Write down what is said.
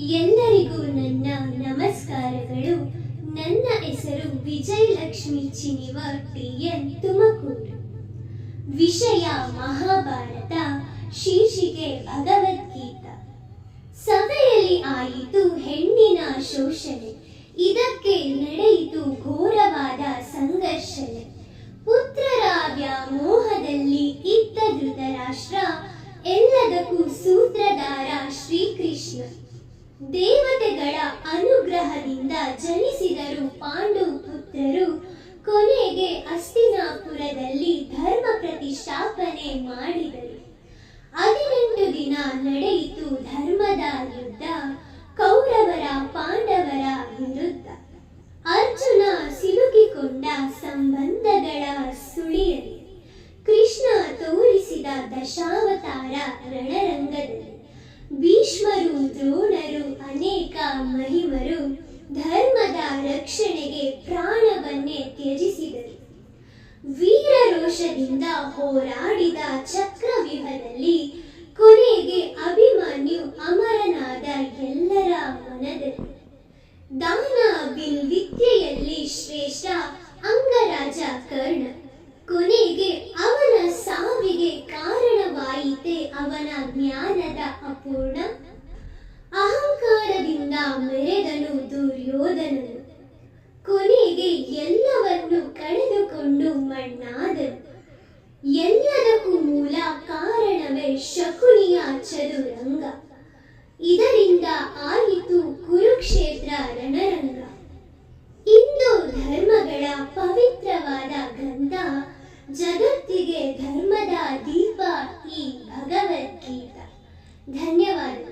ಎಲ್ಲರಿಗೂ ನನ್ನ ನಮಸ್ಕಾರಗಳು. ನನ್ನ ಹೆಸರು ವಿಜಯಲಕ್ಷ್ಮಿ ಚಿನಿವ ಟಿ ಎನ್ ತುಮಕೂರು. ವಿಷಯ ಮಹಾಭಾರತ, ಶೀರ್ಷಿಕೆ ಭಗವದ್ಗೀತ. ಸಭೆಯಲ್ಲಿ ಆಯಿತು ಹೆಣ್ಣಿನ ಶೋಷಣೆ. ಇದಕ್ಕೆ ನಡೆಯಿತು ಘೋರವಾದ ಸಂಘರ್ಷಣೆ. ಪುತ್ರರ ವ್ಯಾಮೋಹದಲ್ಲಿ ಇದ್ದ ಧೃತರಾಷ್ಟ್ರ, ಎಲ್ಲದಕ್ಕೂ ಸೂತ್ರಧಾರ ಶ್ರೀಕೃಷ್ಣ. ದೇವತೆಗಳ ಅನುಗ್ರಹದಿಂದ ಜನಿಸಿದರು ಪಾಂಡು ಪುತ್ರರು. ಕೊನೆಗೆ ಅಸ್ತಿನಾಪುರದಲ್ಲಿ ಧರ್ಮ ಪ್ರತಿಷ್ಠಾಪನೆ ಮಾಡಿದರು. ಹದಿನೆಂಟು ದಿನ ನಡೆಯಿತು ಧರ್ಮದ ಯುದ್ಧ, ಕೌರವರ ಪಾಂಡವರ ವಿರುದ್ಧ. ಅರ್ಜುನ ಸಿಲುಕಿಕೊಂಡ ಸಂಬಂಧಗಳ ಸುಳಿಯಲ್ಲಿ ಕೃಷ್ಣ ತೋರಿಸಿದ ದಶಾವತಾರ ರಣರಂಗದಲ್ಲಿ ಭೀಷ್ಮರು ಅನೇಕ ಮಹಿಮರು ಧರ್ಮದ ರಕ್ಷಣೆಗೆ ಪ್ರಾಣವನ್ನೇ ತ್ಯಜಿಸಿದರು. ವೀರರೋಷದಿಂದ ಹೋರಾಡಿದ ಚಕ್ರವ್ಯೂಹದಲ್ಲಿ ಕೊನೆಗೆ ಅಭಿಮನ್ಯು ಅಮರನಾದ ಎಲ್ಲರ ಮನದಲ್ಲಿ. ದಾನ, ಬಿಲ್ ವಿದ್ಯೆಯಲ್ಲಿ ಶ್ರೇಷ್ಠ ಅಂಗರಾಜ ಕರ್ಣ. ಕೊನೆಗೆ ಅವನ ಸಾವಿಗೆ ಕಾರಣವಾಯಿತೆ ಅವನ ಜ್ಞಾನದ ಅಪೂರ್ಣ ಮೆರೆದನು ದುರ್ಯೋಧನನು. ಕೊನೆಗೆ ಎಲ್ಲವನ್ನು ಕಳೆದುಕೊಂಡು ಮಣ್ಣಾದನು. ಎಲ್ಲದಕ್ಕೂ ಮೂಲ ಕಾರಣವೇ ಶಕುನಿಯ ಚದುರಂಗ. ಇದರಿಂದ ಆಯಿತು ಕುರುಕ್ಷೇತ್ರ ರಣರಂಗ. ಇಂದು ಧರ್ಮಗಳ ಪವಿತ್ರವಾದ ಗ್ರಂಥ, ಜಗತ್ತಿಗೆ ಧರ್ಮದ ದೀಪ ಈ ಭಗವದ್ಗೀತ. ಧನ್ಯವಾದಗಳು.